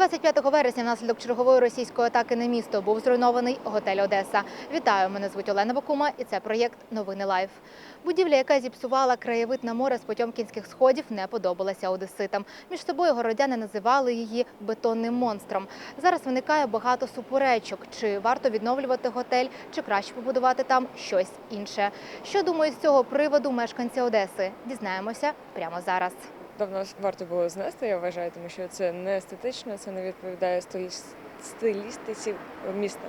25 вересня внаслідок чергової російської атаки на місто був зруйнований готель Одеса. Вітаю, мене звуть Олена Бакума і це проєкт Новини Лайф. Будівля, яка зіпсувала краєвид на море з потьомкінських сходів, не подобалася одеситам. Між собою городяни називали її бетонним монстром. Зараз виникає багато суперечок: чи варто відновлювати готель, чи краще побудувати там щось інше. Що думають з цього приводу мешканці Одеси? Дізнаємося прямо зараз. Давно варто було знести, я вважаю, тому що це не естетично, це не відповідає стилістиці міста.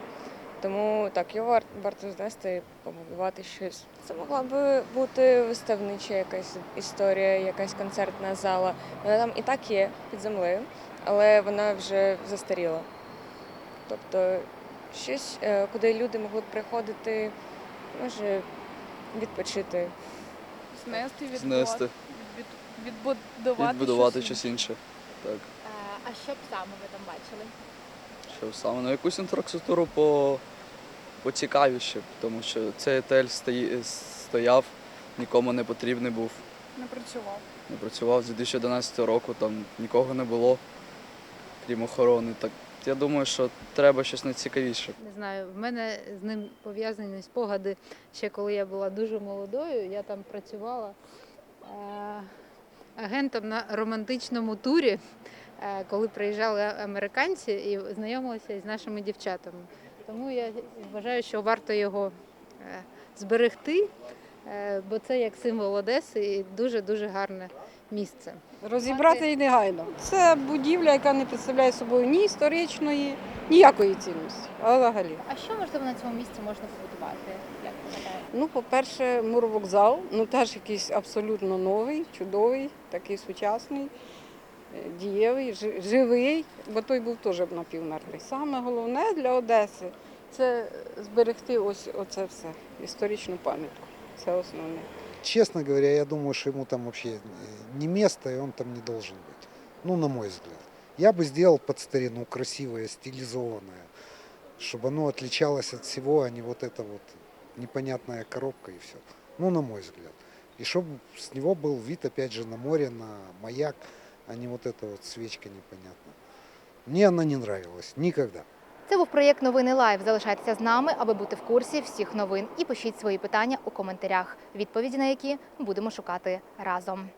Тому так, його варто знести і побудувати щось. Це могла би бути виставнича якась історія, якась концертна зала. Вона там і так є під землею, але вона вже застаріла. Тобто щось, е, куди люди могли б приходити, може відпочити. Знести, відбудувати, Знести, від, відбудувати, відбудувати щось щось інше. Так. А що б саме ви там бачили? Що саме на якусь інфраструктуру по поцікавіше, тому що цей стої- стояв, нікому не потрібний був. не працював. Не працював з 2011 року, там нікого не було, крім охорони. Так я думаю, що треба щось найцікавіше. Не знаю, в мене з ним пов'язані спогади ще коли я була дуже молодою. Я там працювала е, агентом на романтичному турі, е, коли приїжджали американці і знайомилися із нашими дівчатами. Тому я вважаю, що варто його е, зберегти, е, бо це як символ Одеси і дуже-дуже гарне місце. Розібрати її негайно. Це будівля, яка не представляє собою ні історичної, ніякої цінності. А взагалі. А що можливо на цьому місці можна побудувати? Як ви гадаєте? Ну, по-перше, муровокзал, ну теж якийсь абсолютно новий, чудовий, такий сучасний, е, дієвий, жи- живий, бо той був теж напівмертвий. Саме головне для Одеси це зберегти ось оце все, історичну пам'ятку. Це основне. Честно говоря, я думаю, что ему там вообще э, не место, и он там не должен быть. Ну, на мой взгляд. Я бы сделал под старину красивое, стилизованное, чтобы оно отличалось от всего, а не вот эта вот непонятная коробка и все. Ну, на мой взгляд. И чтобы с него был вид, опять же, на море, на маяк, а не вот эта вот свечка непонятная. Мне она не нравилась. Никогда. Був проєкт Новини Лайв. Залишайтеся з нами, аби бути в курсі всіх новин. І пишіть свої питання у коментарях, відповіді на які будемо шукати разом.